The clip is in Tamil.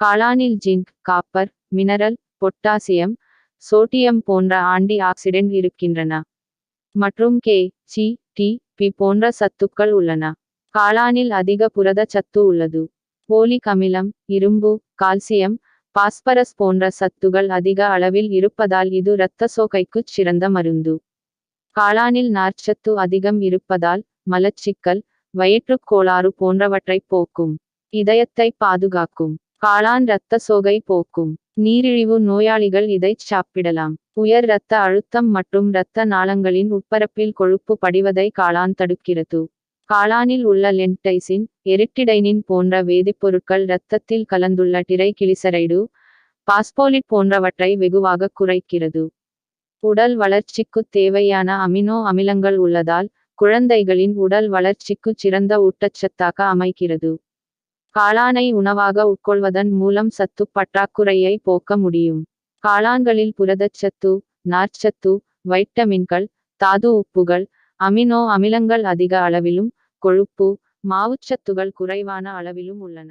காளானில் zinc copper mineral potassium sodium போன்ற ஆன்டி ஆக்சிடென்ட் இருக்கின்றன. மற்றும் கே சி டி பி போன்ற சத்துக்கள் உள்ளன. காளானில் அதிக புரத சத்து உள்ளது. போலிக் அமிலம் இரும்பு கால்சியம் பாஸ்பரஸ் போன்ற சத்துகள் அதிக அளவில் இருப்பதால் இது இரத்த சோகைக்குச் சிறந்த மருந்து. காளானில் நார்ச்சத்து அதிகம் இருப்பதால் மலச்சிக்கல் வயிற்றுக் கோளாறு போன்றவற்றைப் போக்கும். இதயத்தை பாதுகாக்கும். காளான் இரத்த சோகை போக்கும். நீரிழிவு நோயாளிகள் இதைச் சாப்பிடலாம். உயர் இரத்த அழுத்தம் மற்றும் இரத்த நாளங்களின் உட்பரப்பில் கொழுப்பு படிவதை காளான் தடுக்கிறது. காளானில் உள்ள லென்டைசின் எரிட்டிடைனின் போன்ற வேதிப்பொருட்கள் இரத்தத்தில் கலந்துள்ள டிரைகிளிசரைடு பாஸ்போலிட் போன்றவற்றை வெகுவாக குறைக்கிறது. உடல் வளர்ச்சிக்கு தேவையான அமினோ அமிலங்கள் உள்ளதால் குழந்தைகளின் உடல் வளர்ச்சிக்கு சிறந்த ஊட்டச்சத்தாக அமைக்கிறது காளானை உணவாக உட்கொள்வதன் மூலம் சத்து பற்றாக்குறையை போக்க முடியும். காளான்களில் புரதச்சத்து நார்ச்சத்து வைட்டமின்கள் தாது உப்புகள் அமினோ அமிலங்கள் அதிக அளவிலும் கொழுப்பு மாவுச்சத்துகள் குறைவான அளவிலும் உள்ளன.